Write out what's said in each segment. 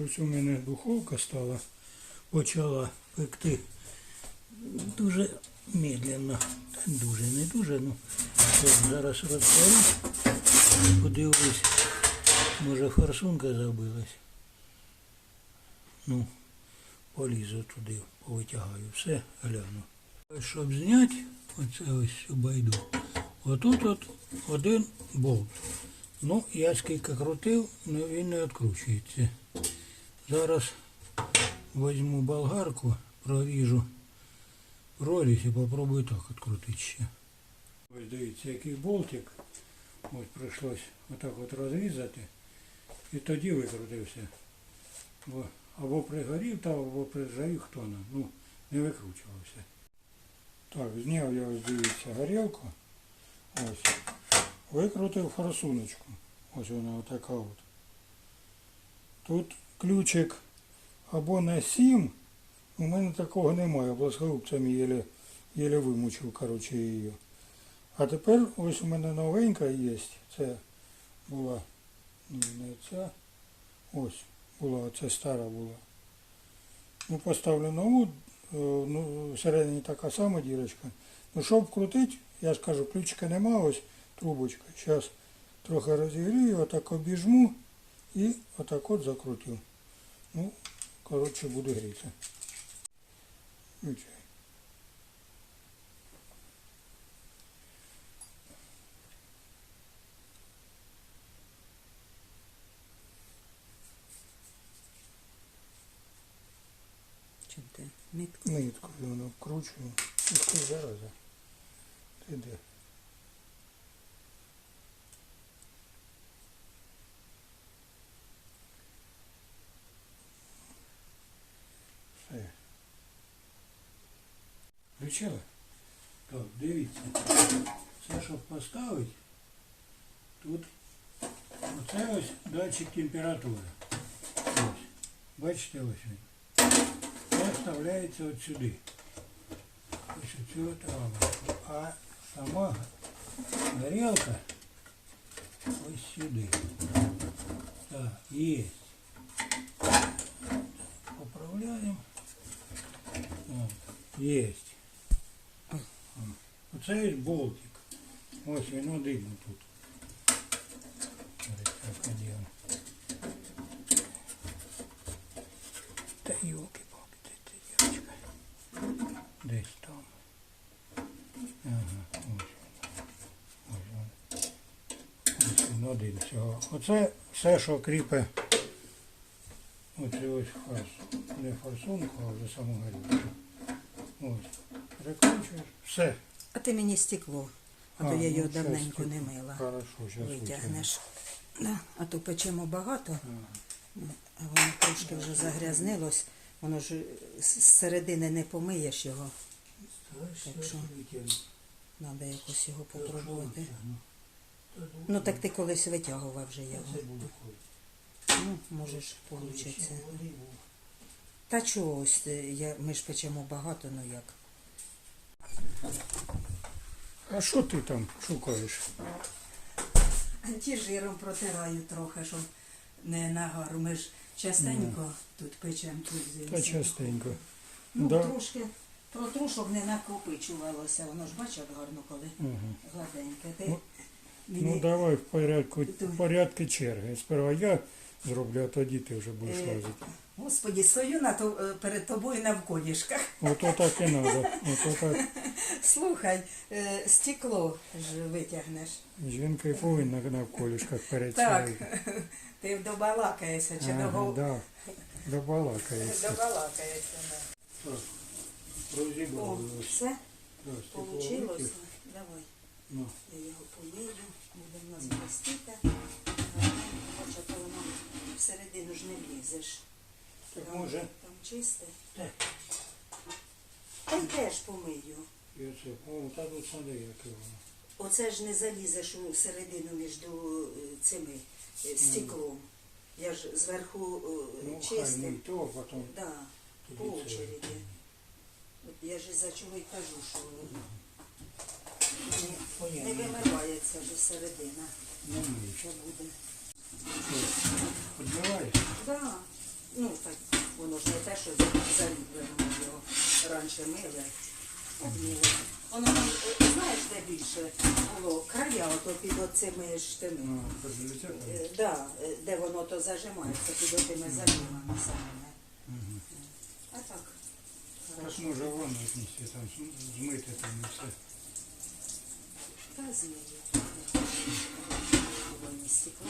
Щось у мене духовка стала, почала пекти дуже медленно. Дуже, не дуже, ну зараз розпалю. Подивлюсь, може форсунка забилась. Ну, полізу туди, повитягаю, все, гляну. Щоб зняти оце ось цю байду, отут от один болт. Ну, я скільки крутив, ну, він не відкручується. Зараз візьму болгарку, проріжу прорізь і попробую так відкрутити ще. Ось дивіться, який болтик. Ось прийшлось отак от розрізати. І тоді викрутився. Бо або пригорів там, або прижарів хто нам. Ну, не викручувався. Так, зняв я ось дивіться горілку. Ось. Викрутив форсуночку. Ось вона отака от. Тут ключик або на 7. У мене такого немає. Плоскогубцями єле, єле вимучив, коротше, її. А тепер ось у мене новенька є. Це була не ця. Ось була, оце стара була. Ну, поставлю нову, е, ну, всередині така сама дірочка. Ну, щоб крутити, я ж кажу, ключика нема, ось трубочка. Зараз трохи розігрію, отак обіжму і отак от закрутю. Ну, коротше, буде грітися. Включай. Чим ти? Нитку. Ниткою воно вкручую. І ти зараз. Ти де? Включила? Так, дивіться. Це щоб поставити, тут оце ось датчик температури. Ось. Бачите ось він. Це вставляється от сюди. Ось у цю травму. А сама горілка ось сюди. Так, є. Поправляємо. Так, є. Оце ось болтик. Ось він один тут. Ось так один. Та йолки-палки, де ця дівчинка? Десь там. Ага, ось. Ось один всього. Оце все, що кріпе. Оце ось фарс. Не форсунку, а вже саму горілку. Ось. Перекручуєш. Все. А ти мені стекло, а, то я його ну, щас давненько не мила. Хорошо, Витягнеш. Да. А то печемо багато, а воно трошки вже загрязнилось. Воно ж з з середини не помиєш його. Так що? Треба якось його попробувати. Ну так ти колись витягував вже його. Ну, можеш получиться. Та чого ось е, я, ми ж печемо багато, ну як. А що ти там шукаєш? Антижиром протираю трохи, щоб не нагару. Ми ж частенько тут печемо Тут Та частенько. Ну, Да. трошки протру, щоб не накопичувалося. Воно ж бачиш, гарно, коли Ага. гладеньке. Ти Ну, мені Ну давай в порядку, в порядку черги. Сперва я зроблю, а тоді ти вже будеш Е. лазити. Господі, стою на то, е, перед тобою навколішках. Ото так і треба. Ото так. Слухай, е, стекло ж витягнеш. Жінка і повинна на колішках перед Так, собою. ти добалакаєшся чи Ага, дого... да. Добалакається. добалакаєшся. да. Так, О, все, получилось. Давай. Ну, там чисте. Так. Та й теж помию. я це, о, та тут сади, яке воно. Оце ж не залізеш у середину між цими е, стеклом. Я ж зверху е, Ну, хай не то, а потім Да, по очереді. От я ж за чого й кажу, що не, не вимивається до середина. Не миєш. Що буде. Підбиваєш? Да. Ну, так, воно ж не те, що заліплено його раніше мили. Обміли. Воно там, е, знаєш, де більше було края, ото під оцими штими. А. Е, Да, е, де воно то зажимається під отими залівами самими. А так. Так Хорошо. вон отнести, там змити там і все. Та змії. Воно стекло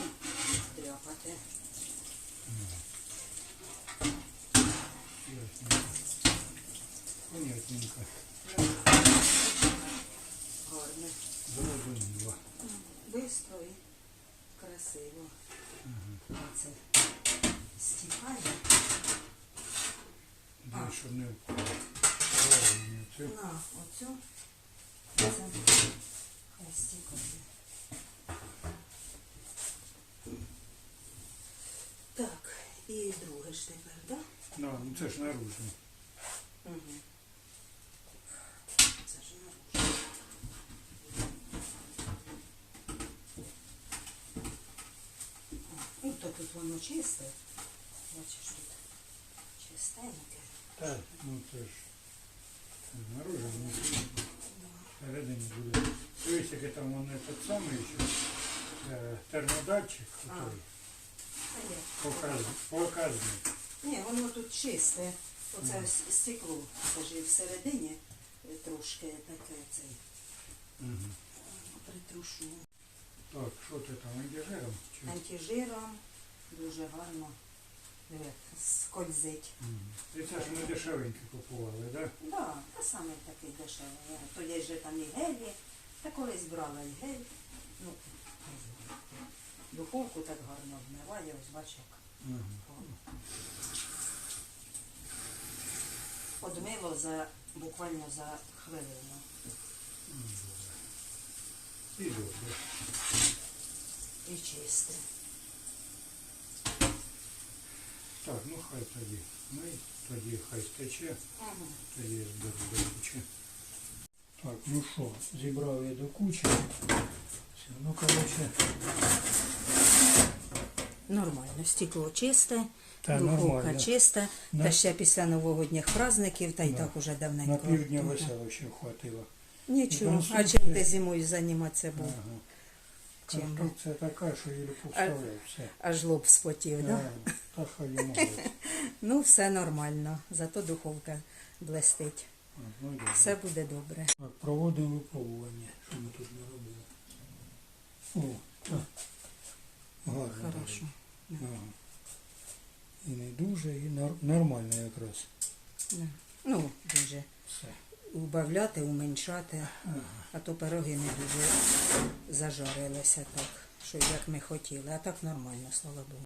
дряпати. Понятненько. Гарне. Зрозуміло. Бистро і красиво. Оце стікає. Да, щоб не впало. На оцю. Це хай стікає. Так, і друге ж тепер, так? Да, ну це ж наружно. Угу. Це ж наружно. Ну, то тут воно чисте. Бачиш, тут чистеньке. Так, ну це ж наружно, ну всередині буде. Дивись, яке там воно те саме ще. Е, термодатчик, А. показник. Ні, воно тут чисте. Оце с- стекло, скажи, всередині е, трошки таке цей. Угу. Притрушу. Так, що ти там, антижиром? Антижиром дуже гарно диви, скользить. І це ж ми дешевенькі купували, так? Да? Да, та саме такий дешевий. Е, То є же там і гелі, та колись брала і гель. Ну. Духовку так гарно вмиває, ось гарно. Одмило за буквально за хвилину. І добре. І чисте. Так, ну хай тоді. Ну і тоді хай стече, Угу. тоді я зберу до кучі. Так, ну що, зібрав я до кучі. Все, ну коротше. Нормально, стекло чисте, Та духовка нормально. чиста, На- та ще після новогодніх праздників, та й Да. так уже На півдня весело ще хватило. Нічого, а чим ти зимою займатися був? Ага. Чим? Конструкція така, що її повставляв все. Аж лоб спотів, да? Да, йому. Ну, все нормально, зато духовка блестить. Ну, добре. Все буде добре. Так, проводимо випробування, що ми тут не робили. О, так. Гарно. Хорошо. І не дуже, і нормально якраз. Да. Ну, дуже Все. убавляти, уменшати, Ага. а то пироги не дуже зажарилися так, що як ми хотіли. А так нормально, слава Богу.